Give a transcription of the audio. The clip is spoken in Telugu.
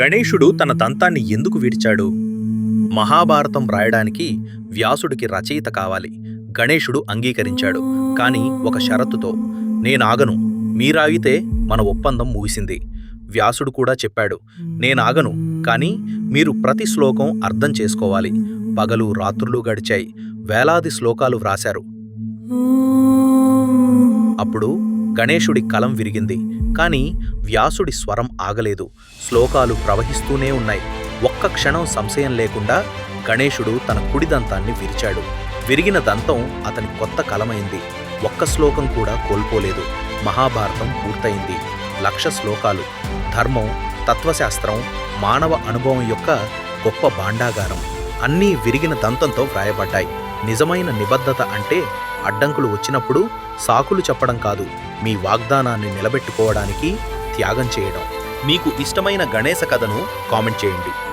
గణేశుడు తన దంతాన్ని ఎందుకు విడిచాడు? మహాభారతం రాయడానికి వ్యాసుడికి రచయిత కావాలి. గణేశుడు అంగీకరించాడు. కాని ఒక షరతుతో నేనాగను మీరాగితే మన ఒప్పందం ముగిసింది. వ్యాసుడు కూడా చెప్పాడు నేనాగను కానీ మీరు ప్రతి శ్లోకం అర్థం చేసుకోవాలి. పగలు రాత్రులు గడిచాయి. వేలాది శ్లోకాలు వ్రాశారు. అప్పుడు గణేశుడి కలం విరిగింది. కాని వ్యాసుడి స్వరం ఆగలేదు. శ్లోకాలు ప్రవహిస్తూనే ఉన్నాయి. ఒక్క క్షణం సంశయం లేకుండా గణేశుడు తన కుడి దంతాన్ని విరిచాడు. విరిగిన దంతం అతని కొత్త కలమైంది. ఒక్క శ్లోకం కూడా కోల్పోలేదు. మహాభారతం పూర్తయింది. లక్ష శ్లోకాలు. ధర్మం తత్వశాస్త్రం మానవ అనుభవం యొక్క గొప్ప భాండాగారం. అన్నీ విరిగిన దంతంతో వ్రాయబడ్డాయి. నిజమైన నిబద్ధత అంటే అడ్డంకులు వచ్చినప్పుడు సాకులు చెప్పడం కాదు మీ వాగ్దానాన్ని నిలబెట్టుకోవడానికి త్యాగం చేయడం. మీకు ఇష్టమైన గణేశ కథను కామెంట్ చేయండి.